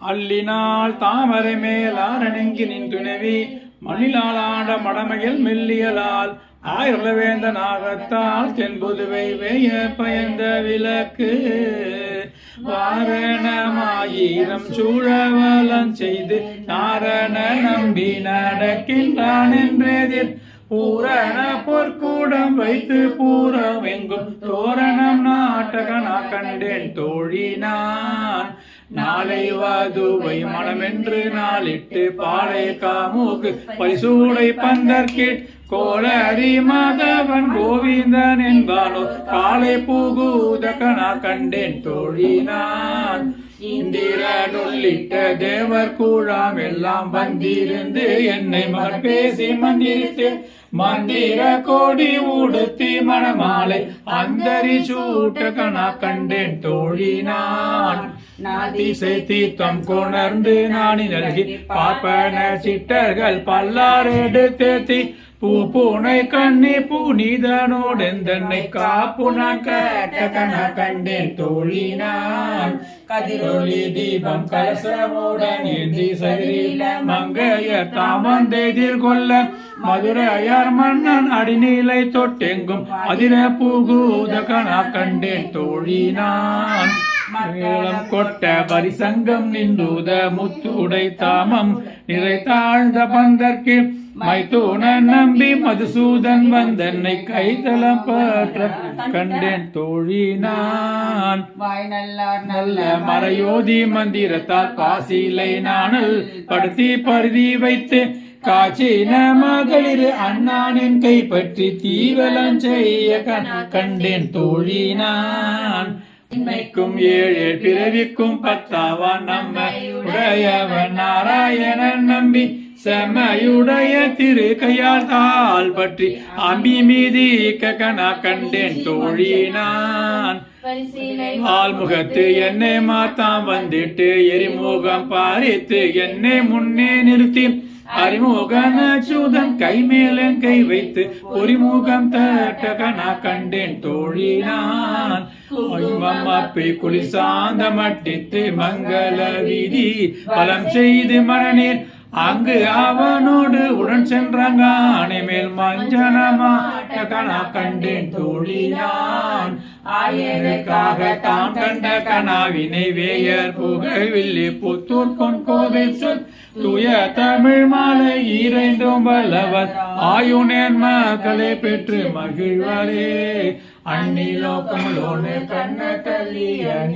அள்ளினால் தாமரை மேல் ஆரணங்கி நின் துணைவி மணிலாளாட மடமையில் மெல்லியலால் ஆயுர்வேந்த நாகத்தால் தென்புதுவை வேய பயந்த விளக்கு. வாரணமாயிரம் சூழவலம் செய்து நாரண நம்பி நடக்கின்றான் என்றெதிர். பூரண பொற்கூடம் வைத்து பூரம் எங்கும் தோரணம் நாட்டகனா கண்டேன் தோழினான். நாளை வாதுவை மனமென்று நாளிட்டு பாலை காமுக்கு பரிசூடை பந்தற்கு கோளரி மாதவன் கோவிந்தன் என்பானோ காலை பூகூதகனா கண்டேன் தோழினான். இந்திரன் உள்ளிட்ட தேவர் கூழாம் எல்லாம் வந்திருந்து என்னை மகன் பேசி மந்திரித்து மந்திர கோடி உடுத்தி மணமாலை அந்தரி சூட்டகனா கண்டேன் தோழினான். திசை தீர்த்தம் கொணர்ந்து நாணி நல்கி பார்ப்பன சிட்டர்கள் பல்லாறு பல்லாரெடுத்தேத்தி பூ பூனை கண்ணி புனிதனோடெந்தன்னை காப்பு நான் கட்டகன கண்டேன் தோழினான். கதிரொளி தீபம் கலசமுடன் ஏந்தி சதிரில மங்கைய தாமந்தெதிர் கொல்ல மதுரையார் மன்னன் அடிநிலை தொட்டெங்கும் அதிர பூகூத புகுதகனா கண்டேன் தோழினான். மேளம் கொட்ட பரிசங்கம் நின்றுத முத்துடை தாமம். நிறை தாழ்ந்த பந்தற்கு மைத்தூன நம்பி மதுசூதன் வந்தன்னை கைதளம் பற்ற கண்டேன் தோழினான் வாய் நல்ல மறையோதி மந்திரத்தால் பாசிலை நானல் படுத்தி பருதி வைத்து. காச்சின மகளிர் அண்ணானின் கைப்பற்றி தீவலம் செய்ய கண் கண்டேன் தோழினான் இன்னைக்கும் ஏழு பிறவிக்கும் பத்தாவான் நம்ம. உடையவன் நாராயணன் நம்பி செம்மையுடைய திரு கையால் தாள் பற்றி அம்பி மீதி கனா கண்டேன் தோழினான். ஆள்முகத்து என்னை மாத்தாம் வந்துட்டு எரிமுகம் பாரித்து என்னை முன்னே நிறுத்தி. அறிமுகன சூதன் கை மேலன் கை வைத்து பொறிமுகம் தட்டகனா கண்டேன் தோழினான். அப்பி குளி சாந்த மட்டித்து மங்கள விதி பலம் செய்து மனநீர் அங்கு அவனோடு உடன் சென்றாங்க. மேல் மஞ்சனமாட்டகனா கண்டேன் தோழினான் ஆயனுக்காக தாம் கண்ட கனாவினை வேயர் புகழ்வில்லி புத்தூர் கொன் கோவை சொல். தூய தமிழ் மாலை இறைந்தும் வல்லவர். ஆயுனேன் மக்களை பெற்று மகிழ்வரே. லோனு கண்ண தள்ளிய